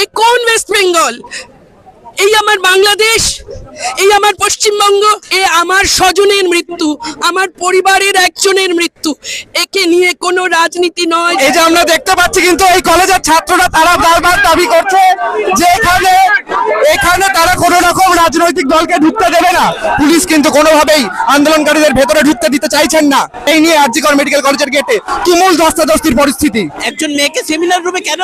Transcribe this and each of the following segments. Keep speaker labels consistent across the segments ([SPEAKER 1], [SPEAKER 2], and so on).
[SPEAKER 1] এই কোন ওয়েস্ট বেঙ্গল? এই আমার বাংলাদেশ এই আমার পশ্চিমবঙ্গ এ আমার স্বজনের মৃত্যু আমার পরিবারের একজনের মৃত্যু। একে নিয়ে কোনো রাজনীতি নয়।
[SPEAKER 2] এই যে আমরা দেখতে পাচ্ছি কিন্তু এই কলেজের ছাত্ররা তারা বারবার দাবি করছে যে এখানে এখানে তারা কোনো রকম রাজনৈতিক দলকে ঢুকতে দেবে না। পুলিশ কিন্তু কোনোভাবেই আন্দোলনকারীদের ভেতরে ঢুকতে দিতে চাইছেন না। এই নিয়ে আরজিকর মেডিকেল কলেজের গেটে তুমুল ধস্তাধস্তির পরিস্থিতি।
[SPEAKER 3] একজন মেয়েকে সেমিনার রুমে কেন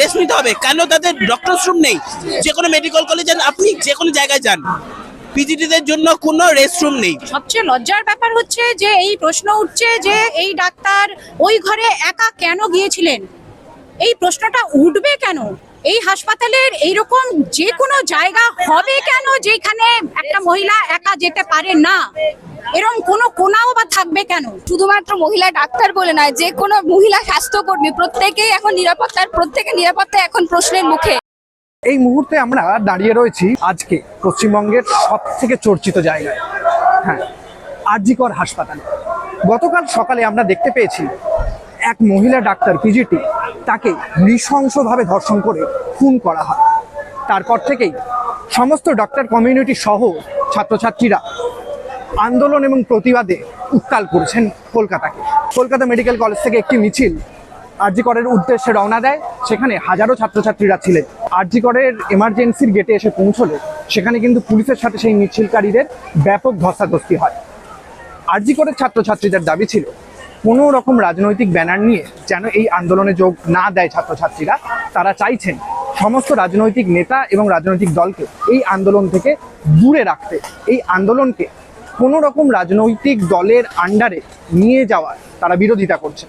[SPEAKER 3] রেস্ট নিতে হবে? কেন তাদের ডক্টরস রুম নেই? যে কোনো মেডিকেল কলেজে আপনি যে কোনো জায়গায় যান পিজিটিদের জন্য কোনো রেস্ট রুম নেই।
[SPEAKER 4] সবচেয়ে লজ্জার ব্যাপার হচ্ছে যে এই প্রশ্ন উঠছে যে এই ডাক্তার ওই ঘরে একা কেন গিয়েছিলেন? এই প্রশ্নটা উঠবে কেন? এই হাসপাতালের এইরকম যে কোনো জায়গা হবে কেন যেখানে একটা মহিলা একা যেতে পারে না? এরকম কোনো কোনাও বা থাকবে কেন?
[SPEAKER 5] শুধুমাত্র মহিলা ডাক্তার বলে নয় যে কোনো মহিলা স্বাস্থ্যকর্মী প্রত্যেকেই এখন নিরাপত্তার প্রত্যেকের নিরাপত্তা এখন প্রশ্নের মুখে।
[SPEAKER 2] এই মুহূর্তে আমরা দাঁড়িয়ে রয়েছি আজকে পশ্চিমবঙ্গের সব থেকে চর্চিত জায়গায়। হ্যাঁ আরজিকর হাসপাতাল। গতকাল সকালে আমরা দেখতে পেয়েছি এক মহিলা ডাক্তার পিজিটি তাকে নৃশংসভাবে ধর্ষণ করে খুন করা হয়। তারপর থেকেই সমস্ত ডক্টর কমিউনিটি সহ ছাত্রছাত্রীরা আন্দোলন এবং প্রতিবাদে উত্তাল করেছেন কলকাতাকে। কলকাতা মেডিকেল কলেজ থেকে একটি মিছিল আরজি করের উদ্দেশ্যে রওনা দেয়, সেখানে হাজারো ছাত্রছাত্রীরা ছিলেন আরজি করের এমার্জেন্সির গেটে এসে পৌঁছলে, সেখানে কিন্তু পুলিশের সাথে সেই মিছিলকারীদের ব্যাপক ধস্তাধস্তি হয়। আরজি করের ছাত্রছাত্রীদের দাবি ছিল, কোনো রকম রাজনৈতিক ব্যানার নিয়ে যেন এই আন্দোলনে যোগ না দেয় ছাত্রছাত্রীরা। তারা চাইছেন সমস্ত রাজনৈতিক নেতা এবং রাজনৈতিক দলকে এই আন্দোলন থেকে দূরে রাখতে। এই আন্দোলনকে কোনো রকম রাজনৈতিক দলের আন্ডারে নিয়ে যাওয়ার তারা বিরোধিতা করছেন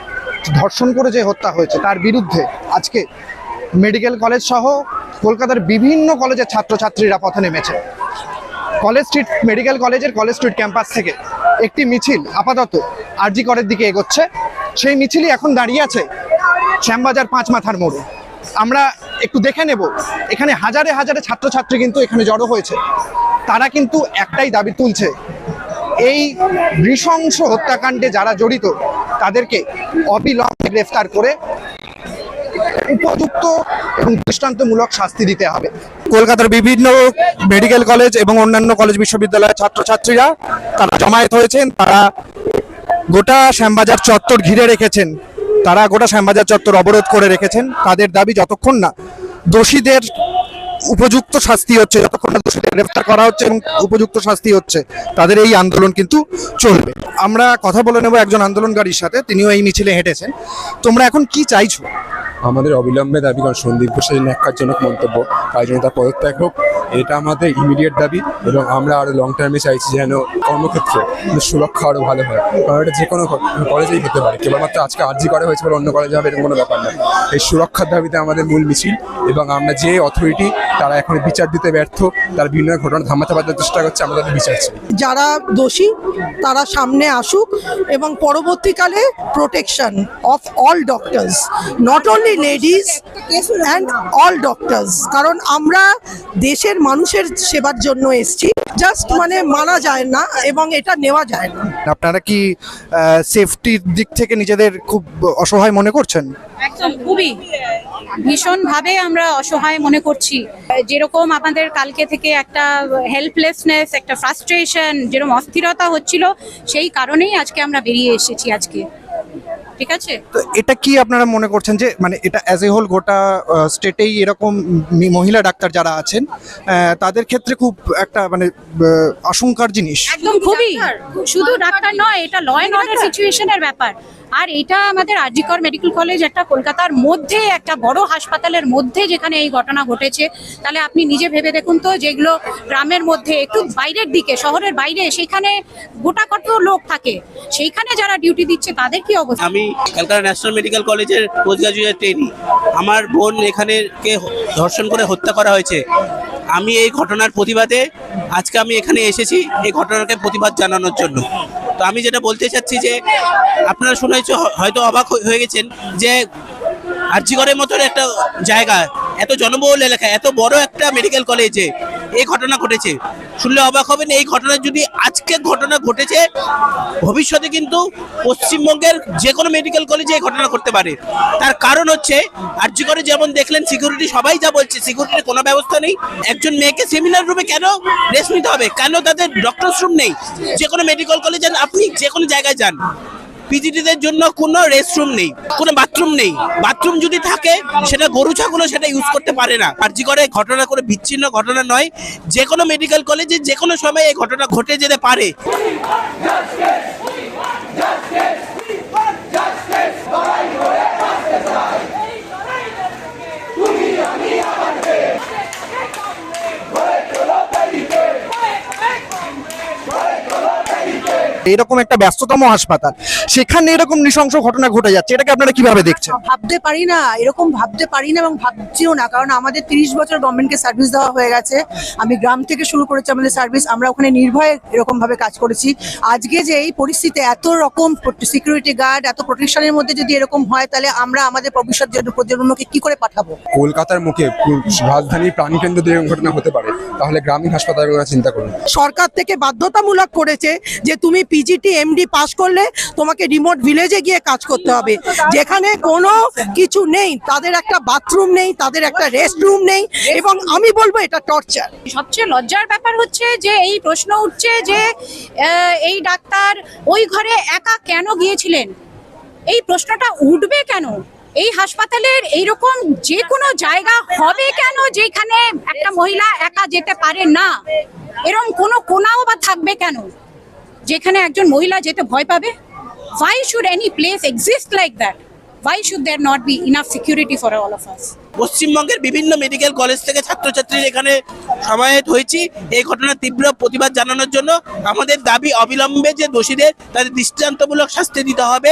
[SPEAKER 2] ধর্ষণ করে যে হত্যা হয়েছে, তার বিরুদ্ধে আজকে মেডিকেল কলেজ সহ কলকাতার বিভিন্ন কলেজের ছাত্রছাত্রীরা পথে নেমেছে। কলেজ স্ট্রিট, মেডিকেল কলেজের কলেজ স্ট্রিট ক্যাম্পাস থেকে একটি মিছিল আপাতত আরজি করের দিকে এগোচ্ছে। সেই মিছিলই এখন দাঁড়িয়ে আছে শ্যামবাজার পাঁচ মাথার মোড়ে। আমরা একটু দেখে নেব, এখানে হাজারে হাজারে ছাত্রছাত্রী কিন্তু এখানে জড়ো হয়েছে। তারা কিন্তু একটাই দাবি তুলছে, এই নৃশংস হত্যাকাণ্ডে যারা জড়িত তাদেরকে অবিলম্বে গ্রেফতার করে উপযুক্ত এবং দৃষ্টান্তমূলক শাস্তি দিতে হবে। কলকাতার বিভিন্ন মেডিকেল কলেজ এবং অন্যান্য কলেজ বিশ্ববিদ্যালয়ের ছাত্রছাত্রীরা তারা জমায়েত হয়েছেন, তারা গোটা শ্যামবাজার চত্বর ঘিরে রেখেছেন। তারা গোটা শ্যামবাজার চত্বর অবরোধ করে রেখেছেন। তাদের দাবি যতক্ষণ না দোষীদের উপযুক্ত শাস্তি হচ্ছে, যতক্ষণ না দোষীদের গ্রেফতার করা হচ্ছে এবং উপযুক্ত শাস্তি হচ্ছে, তাদের এই আন্দোলন কিন্তু চলবে। আমরা কথা বলে নেব একজন আন্দোলনকারীর সাথে, তিনিও এই মিছিলে হেঁটেছেন। তোমরা এখন কি চাইছো?
[SPEAKER 6] আমাদের অবিলম্বে দাবি কারণ সন্দীপ ঘোষের ন্যাক্কারজনক মন্তব্য, তাই জন্য তার পদত্যাগ হোক, এটা আমাদের ইমিডিয়েট দাবি এবং আমরা আরও লং টার্মে চাইছি যেন কর্মক্ষেত্রে সুরক্ষা আরও ভালো হয়। কারণ এটা যে কোনো কলেজেই হতে পারে, কেবলমাত্র আজকে আর্জি করা হয়েছে বলে অন্য কলেজে হবে এরকম কোনো ব্যাপার না। এই সুরক্ষার দাবিতে আমাদের মূল মিছিল এবং আমরা যে অথরিটি তারা এখন বিচার দিতে ব্যর্থ তার বিভিন্ন ঘটনা থামাতে পারতে চেষ্টা করছে আমরা তাদের বিচার চাই।
[SPEAKER 7] যারা দোষী তারা সামনে আসুক এবং পরবর্তীকালে protection of all doctors not only ladies and all doctors কারণ আমরা দেশের মানুষের সেবার জন্য এসছি জাস্ট মানে মানা যায় না এবং এটা নেওয়া যায় না।
[SPEAKER 2] আপনারা কি সেফটির দিক থেকে নিজেদের খুব অসহায় মনে করছেন?
[SPEAKER 4] একদম খুবই। ভীষণভাবে আমরা অসহায় মনে করছি। যেরকম আমাদের কালকে থেকে একটা হেল্পলেসনেস একটা ফ্রাস্ট্রেশন যেরকম অস্থিরতা হচ্ছিল সেই কারণেই আজকে আমরা বেরিয়ে এসেছি আজকে। ঠিক আছে?
[SPEAKER 2] তো এটা কি আপনারা মনে করছেন যে মানে এটা অ্যাজ এ হোল গোটা স্টেটেই এরকম মহিলা ডাক্তার যারা আছেন তাদের ক্ষেত্রে খুব একটা মানে আশঙ্কার জিনিস।
[SPEAKER 4] একদম খুবই। শুধু ডাক্তার নয় এটা ল অ্যান্ড অর্ডার সিচুয়েশনের ব্যাপার। আর এটা আমাদের আরজিকর মেডিকেল কলেজ একটা কলকাতার মধ্যে, একটা বড় হাসপাতালের মধ্যে যেখানে এই ঘটনা ঘটেছে। তাহলে আপনি নিজে ভেবে দেখুন তো যেগুলো গ্রামের মধ্যে, একটু বাইরের দিকে, শহরের বাইরে, সেখানে গোটা কত লোক থাকে? সেইখানে যারা ডিউটি দিচ্ছে, তাদের কি অবস্থা?
[SPEAKER 3] আমি কলকাতা ন্যাশনাল মেডিকেল কলেজের পোস্ট গ্রাজুয়েট ট্রেনি আমার বোন এখানে কে ধর্ষণ করে হত্যা করা হয়েছে। আমি এই ঘটনার প্রতিবাদে আজকে আমি এখানে এসেছি, এই ঘটনাকে প্রতিবাদ জানানোর জন্য। তো আমি যেটা বলতে চাচ্ছি যে আপনারা শুনেছ হয়তো- অবাক হয়ে- হয়ে গেছেন যে আর্জিগড়ের মতন একটা জায়গা, এত জনবহুল এলাকা, এত বড় একটা মেডিকেল কলেজে এই ঘটনা ঘটেছে। শুনলে অবাক হবেন, এই ঘটনা যদি আজকে ঘটনা ঘটেছে, ভবিষ্যতে কিন্তু পশ্চিমবঙ্গের যে কোনো মেডিকেল কলেজে এই ঘটনা করতে পারে। তার কারণ হচ্ছে আর্জিগড়ে যেমন দেখলেন সিকিউরিটি সবাই যা বলছে সিকিউরিটির কোনো ব্যবস্থা নেই। একজন মেয়েকে সেমিনার রুমে কেন রেস্ট নিতে হবে? কেন তাদের ডক্টরস রুম নেই? যে কোনো মেডিকেল কলেজে আপনি যে কোনো জায়গায় যান। পিজিটিদের জন্য কোনো রেস্টরুম নেই, কোনো বাথরুম নেই। বাথরুম যদি থাকে, সেটা গরু, ছাগলও সেটা ইউজ করতে পারে না। আর্জি করে, ঘটনা করে বিচ্ছিন্ন ঘটনা নয়। যে কোনো মেডিকেল কলেজে যে কোনো সময় এই ঘটনা ঘটে যেতে পারে।
[SPEAKER 2] এরকম একটা ব্যস্ততম হাসপাতাল। সেখানে এরকম নৃশংস ঘটনা ঘটে যাচ্ছে। এটাকে আপনারা কীভাবে দেখছেন?
[SPEAKER 7] ভাবতে পারি না এরকম ভাবতে পারি না এবং ভাবছিও না। কারণ আমাদের তিরিশ বছর গভর্নমেন্টকে সার্ভিস দেওয়া হয়ে গেছে। আমি গ্রাম থেকে শুরু করেছি আমাদের সার্ভিস আমরা ওখানে নির্ভয়ে এরকম ভাবে কাজ করেছি। আজকে যে এই পরিস্থিতি এত রকম সিকিউরিটি গার্ড এত প্রোটেকশনের মধ্যে যদি এরকম হয় তাহলে আমরা আমাদের ভবিষ্যৎ জন- প্রজন্মকে কি করে পাঠাবো?
[SPEAKER 6] কলকাতার মুখে রাজধানীর প্রাণকেন্দ্র দিয়ে এরকম ঘটনা হতে পারে তাহলে গ্রামীণ হাসপাতালের চিন্তা করুন।
[SPEAKER 7] সরকার থেকে বাধ্যতামূলক করেছে যে তুমি পিজিটি এমডি পাস করলে তোমাকে রিমোট ভিলেজে গিয়ে কাজ করতে হবে। যেখানে কোনো কিছু নেই, তাদের একটা বাথরুম নেই, তাদের একটা রেস্টরুম নেই এবং আমি বলব এটা টর্চার
[SPEAKER 4] সবচেয়ে লজ্জার ব্যাপার হচ্ছে যে এই প্রশ্ন উঠছে যে এই ডাক্তার ওই ঘরে একা কেন গিয়েছিলেন? এই প্রশ্নটা উঠবে কেন? এই হাসপাতালের এইরকম যে কোনো জায়গা হবে কেন যেখানে একটা মহিলা একা যেতে পারে না? এরকম কোনো কোনাও বা থাকবে কেন? যেখানে একজন মহিলা যেতে ভয় পাবে? ভাই should any place exist like that why should there not be enough security for all of us?
[SPEAKER 3] পশ্চিমবঙ্গের বিভিন্ন মেডিকেল কলেজ থেকে ছাত্রছাত্রীরা এখানে সমায়েত হয়েছি। এই ঘটনার তীব্র প্রতিবাদ জানানোর জন্য আমাদের দাবি অবিলম্বে যে দোষীদের তাদের দৃষ্টান্তমূলক শাস্তি দিতে হবে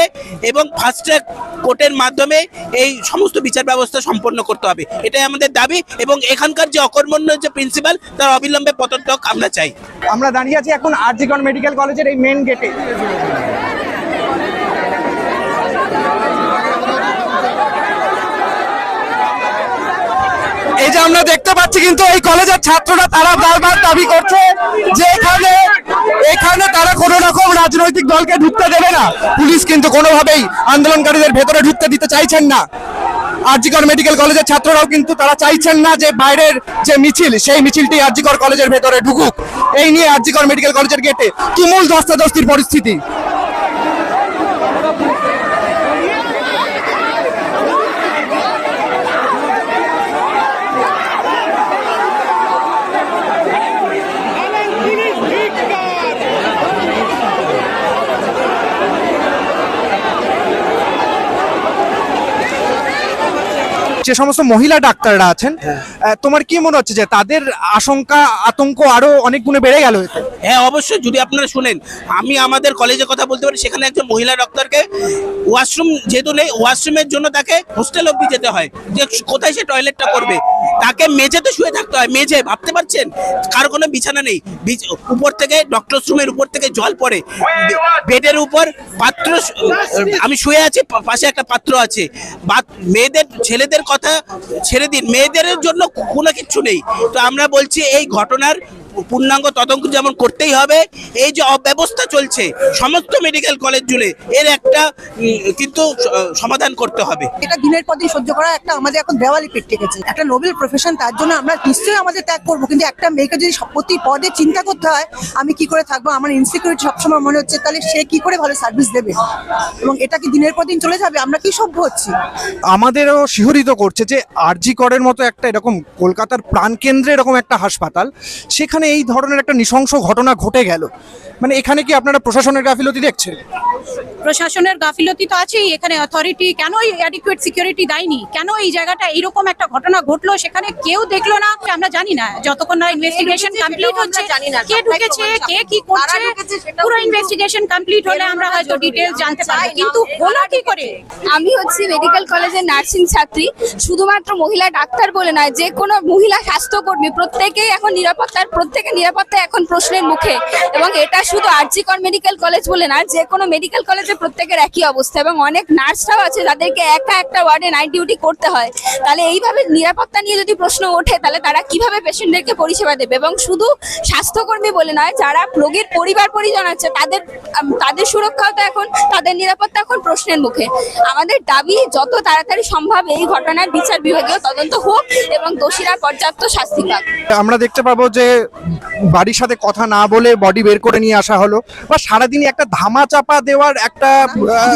[SPEAKER 3] এবং ফাস্ট ট্র্যাক কোর্টের মাধ্যমে এই সমস্ত বিচার ব্যবস্থা সম্পন্ন করতে হবে। এটাই আমাদের দাবি এবং এখানকার যে অকর্মণ্য যে প্রিন্সিপাল তার অবিলম্বে পদত্যাগ আমরা চাই।
[SPEAKER 2] আমরা দাঁড়িয়ে আছি এখন আরজিগড় মেডিকেল কলেজের এই মেন গেটে এই যে আমরা দেখতে পাচ্ছি কিন্তু এই কলেজের ছাত্ররা তারা বারবার দাবি করছে যে এখানে এখানে তারা কোনো রকম রাজনৈতিক দলকে ঢুকতে দেবে না। পুলিশ কিন্তু কোনোভাবেই আন্দোলনকারীদের ভেতরে ঢুকতে দিতে চাইছেন না। আরজিকর মেডিকেল কলেজের ছাত্ররাও কিন্তু তারা চাইছেন না যে বাইরের যে মিছিল, সেই মিছিলটি আরজিকর কলেজের ভেতরে ঢুকুক। এই নিয়ে আরজিকর মেডিকেল কলেজের গেটে তুমুল ধস্তাধস্তির পরিস্থিতি। যে সমস্ত মহিলা ডাক্তাররা আছেন তোমার কি মনে হচ্ছে যে তাদের আশঙ্কা আতঙ্ক আরও অনেক গুণে বেড়ে গেল
[SPEAKER 3] হ্যাঁ অবশ্যই যদি আপনারা শুনেন আমি আমাদের কলেজে কথা বলতে পারি সেখানে একজন মহিলা ডক্টরকে ওয়াশরুম যেহেতু নেই ওয়াশরুমের জন্য তাকে হোস্টেল অব্দি যেতে হয় যে কোথায় সে টয়লেটটা করবে। তাকে মেঝেতে শুয়ে থাকতে হয়। মেঝে ভাবতে পারছেন? কার কোনো বিছানা নেই। উপর থেকে ডক্টর রুমের উপর থেকে জল পড়ে। বেডের উপর পাত্র আমি শুয়ে আছি পাশে একটা পাত্র আছে। বা মেয়েদের ছেলেদের কথা ছেড়ে দিন। মেয়েদের জন্য কোনো কিচ্ছু নেই। তো আমরা বলছি এই ঘটনার পূর্ণাঙ্গ তদন্ত যেমন করতেই হবে এই যে অব্যবস্থা চলছে সমস্ত মেডিকেল কলেজ জুড়ে এর একটা কিন্তু সমাধান করতে হবে।
[SPEAKER 7] এটা দিনের পর দিন সহ্য করা একটা আমাদের এখন দেওয়ালি পেট ঠেকেছে। একটা নোবেল প্রফেশন তার জন্য আমরা নিশ্চয়ই আমাদের ত্যাগ করব কিন্তু একটা মেয়েকে যদি সব- প্রতি পদে চিন্তা করতে হয় আমি কি করে থাকব? আমার ইনসিকিউরিটি সবসময় মনে হচ্ছে তাহলে সে কি করে ভালো সার্ভিস দেবে? এবং এটা কি দিনের পর দিন চলে যাবে? আমরা কি সভ্য হচ্ছি?
[SPEAKER 2] আমাদেরও শিহরিত করছে যে আরজি করের মতো একটা এরকম কলকাতার প্রাণকেন্দ্রে এরকম একটা হাসপাতাল সেখানে এই ধরনের একটা নৃশংস ঘটনা ঘটে গেল। মানে এখানে কি আপনারা প্রশাসনের গাফিলতি দেখছেন?
[SPEAKER 4] প্রশাসনের গাফিলতি তো আছেই। এখানে অথরিটি কেন অ্যাডিকুয়েট সিকিউরিটি দেয়নি? কেন এই জায়গাটা এরকম একটা ঘটনা ঘটলো? সেখানে কেউ দেখল না আমরা জানি না। যতক্ষণ না ইনভেস্টিগেশন কমপ্লিট হচ্ছে কে ঢুকেছে কে কি করছে পুরো ইনভেস্টিগেশন কমপ্লিট হলে আমরা হয়তো ডিটেলস জানতে পারব। কিন্তু হলো কি করে?
[SPEAKER 5] আমি হচ্ছি মেডিকেল কলেজের নার্সিং ছাত্রী। শুধুমাত্র মহিলা ডাক্তার বলে নয় যে কোনো মহিলা স্বাস্থ্যকর্মী প্রত্যেকেই এখন নিরাপত্তার প্রত্যেকের নিরাপত্তা এখন প্রশ্নের মুখে। এবং এটা শুধু আরজিকর মেডিকেল কলেজ বলে না, যে কোনো মেডিকেল কলেজে প্রত্যেকের একই অবস্থা। এবং অনেক নার্সরাও আছে যাদেরকে একা একটা ওয়ার্ডে নাইট ডিউটি করতে হয়। তাহলে এইভাবে নিরাপত্তা নিয়ে যদি প্রশ্ন ওঠে, তাহলে তারা কীভাবে পেশেন্টদেরকে পরিষেবা দেবে? এবং শুধু স্বাস্থ্যকর্মী বলে নয়, যারা রোগীর পরিবার পরিজন আছে, তাদের তাদের সুরক্ষাও তো এখন, তাদের নিরাপত্তা এখন প্রশ্নের মুখে। আমাদের দাবি, যত তাড়াতাড়ি সম্ভব এই ঘটনার বিচার বিভাগীয় তদন্ত হোক এবং দোষীরা পর্যাপ্ত শাস্তি পাক।
[SPEAKER 2] আমরা দেখতে পাবো যে বাড়ির সাথে কথা না বলে বডি বের করে নিয়ে আসা হলো বা সারাদিনই একটা ধামা চাপা দেওয়ার একটা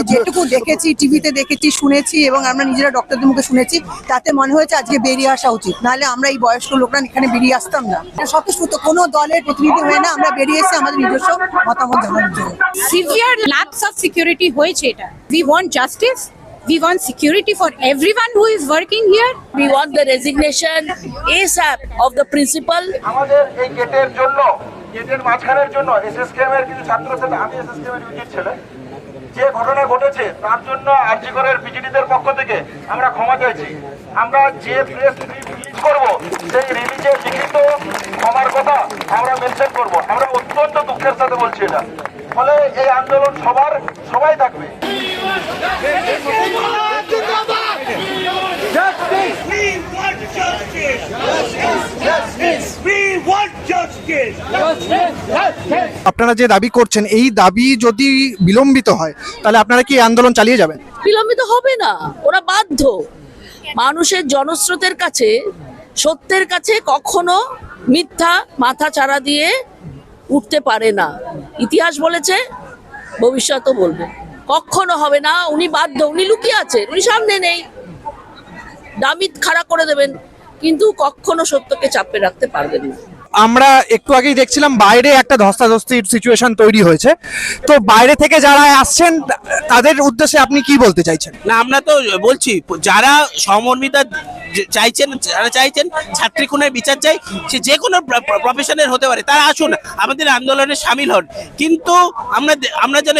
[SPEAKER 7] যেটুকু দেখেছি টিভিতে দেখেছি শুনেছি এবং আমরা নিজেরা ডক্টরদের মুখে শুনেছি তাতে মনে হয়েছে আজকে বেরিয়ে আসা উচিত। নাহলে আমরা এই বয়স্ক লোকরা এখানে বেরিয়ে আসতাম না। স্বতঃস্ফূর্ত কোনো দলের প্রতিনিধি হয়ে না আমরা বেরিয়ে এসে আমাদের নিজস্ব মতামত জানানোর জন্য।
[SPEAKER 4] সিভিয়ার ল্যাপস অফ সিকিউরিটি হয়েছে এটা। We want justice we want security for everyone who is working here.
[SPEAKER 8] We want the resignation ASAP of the principal.
[SPEAKER 9] আমাদের এই গেটের জন্য গেটের মাঝখানের জন্য এসএসকেএম এর কিছু ছাত্র ছাত্রী আমি এসএসকেএম এর উচিত ছেলে। যে ঘটনা ঘটেছে তার জন্য আরজিকরের বিজেডিদের পক্ষ থেকে আমরা ক্ষমা চাইছি। আমরা যে প্রেস রিলিজ করব সেই রিলিজে লিখিত ক্ষমার কথা আমরা মেনশন করব। আমরা অত্যন্ত দুঃখের সাথে বলছি এটা। ফলে এই আন্দোলন সবার সবাই থাকবে।
[SPEAKER 2] আপনারা যে দাবি করছেন এই দাবি যদি বিলম্বিত হয় তাহলে আপনারা কি আন্দোলন চালিয়ে যাবেন?
[SPEAKER 8] বিলম্বিত হবে না ওরা বাধ্য। মানুষের জনস্রোতের কাছে সত্যের কাছে কখনো মিথ্যা মাথা চারা দিয়ে উঠতে পারে না। ইতিহাস বলেছে ভবিষ্যতও বলবে। কখনো হবে না, উনি বাধ্য, উনি লুকিয়ে আছে উনি সামনে নেই। দামিত খাড়া করে দেবেন, কিন্তু কখনো সত্যকে চাপে রাখতে পারবেন না।
[SPEAKER 2] আমরা একটু আগেই দেখছিলাম বাইরে একটা ধস্তাধস্তির সিচুয়েশন তৈরি হয়েছে। তো বাইরে থেকে যারা আসছেন, তাদের উদ্দেশ্যে আপনি কি বলতে চাইছেন?
[SPEAKER 3] না, আমরা তো বলছি, যারা সমর্মিতা চাইছেন, যারা চাইছেন, ছাত্রী খুনের বিচার চাই, সে যে কোনো প্রফেশনের হতে পারে, তারা আসুন, আমাদের আন্দোলনে সামিল হন। কিন্তু আমরা আমরা যেন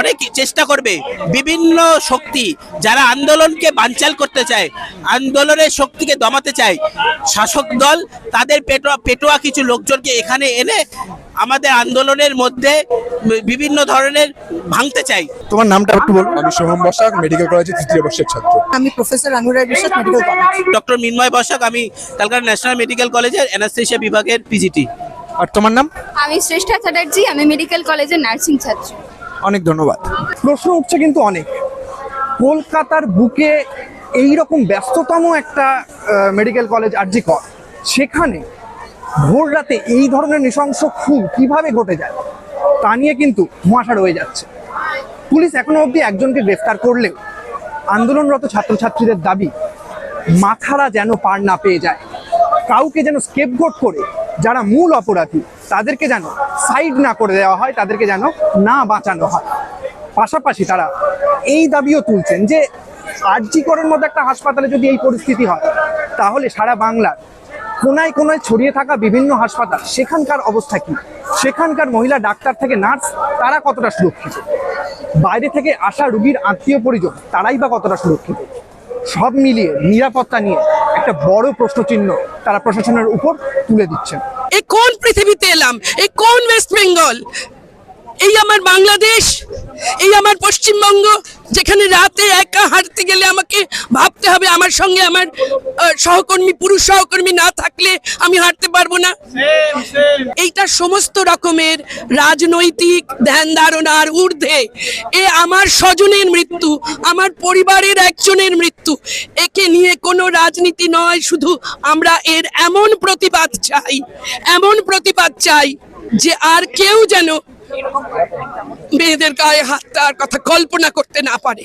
[SPEAKER 3] অনেক চেষ্টা করবে, বিভিন্ন শক্তি যারা আন্দোলনকে বানচাল করতে চায়, আন্দোলনের শক্তিকে দমাতে চায়, শাসক দল তাদের পেটোয়া পেটোয়া কিছু লোকজনকে এখানে এনে আমাদের আন্দোলনের মধ্যে বিভিন্ন ধরনের ভাঙতে চাই।
[SPEAKER 2] তোমার নামটা একটু বলুন
[SPEAKER 6] আমি সোহম বসাক মেডিকেল কলেজের তৃতীয় বর্ষের ছাত্র।
[SPEAKER 7] আমি professor Anurag Biswas medical college
[SPEAKER 3] doctor Minmoy Basak আমি কালকাটা ন্যাশনাল মেডিকেল কলেজের অ্যানাস্থেশিয়া বিভাগের পিজিটি
[SPEAKER 2] আর তোমার নাম?
[SPEAKER 5] আমি শ্রেষ্ঠা চ্যাটার্জি আমি মেডিকেল কলেজের নার্সিং ছাত্রী।
[SPEAKER 2] অনেক ধন্যবাদ। প্রশ্ন উঠছে কিন্তু অনেক। কলকাতার বুকে এই রকম ব্যস্ততম একটা মেডিকেল কলেজ আরজি কর সেখানে ভোর রাতে এই ধরনের নৃশংস খুন কীভাবে ঘটে যায়, তা নিয়ে কিন্তু ধোঁয়াশা রয়ে যাচ্ছে। পুলিশ এখনও অবধি একজনকে গ্রেফতার করলেও আন্দোলনরত ছাত্রছাত্রীদের দাবি, মাথারা যেন পার না পেয়ে যায়। কাউকে যেন স্কেপগোট করে যারা মূল অপরাধী, তাদেরকে যেন সাইড না করে দেওয়া হয়, তাদেরকে যেন না বাঁচানো হয়। পাশাপাশি তারা এই দাবিও তুলছেন যে আরজিকরের মতো একটা হাসপাতালে যদি এই পরিস্থিতি হয়, তাহলে সারা বাংলার কোনায় কোনায় ছড়িয়ে থাকা বিভিন্ন হাসপাতাল, সেখানকার অবস্থা কি? সেখানকার মহিলা, ডাক্তার থেকে নার্স, তারা কতটা সুরক্ষিত? বাইরে থেকে আসা রুগীর আত্মীয় পরিজন, তারাই বা কতটা সুরক্ষিত? সব মিলিয়ে নিরাপত্তা নিয়ে একটা বড় প্রশ্নচিহ্ন তারা প্রশাসনের উপর তুলে দিচ্ছেন।
[SPEAKER 1] এ কোন পৃথিবীতে এলাম? এ কোন ওয়েস্ট বেঙ্গল? এই আমার বাংলাদেশ? এই আমার পশ্চিমবঙ্গ? যেখানে রাতে হাঁটতে গেলে আমাকে ভাবতে হবে আমার সঙ্গে আমার সহকর্মী পুরুষ সহকর্মী না থাকলে আমি হাঁটতে পারব না। এইটা সমস্ত রকমের রাজনৈতিক ধ্যান ধারণার ঊর্ধ্বে এ আমার স্বজনের মৃত্যু আমার পরিবারের একজনের মৃত্যু। একে নিয়ে কোনো রাজনীতি নয় শুধু আমরা এর এমন প্রতিবাদ চাই এমন প্রতিবাদ চাই যে আর কেউ যেন মেয়েদের গায়ে হাত কথা কল্পনা করতে না পারে।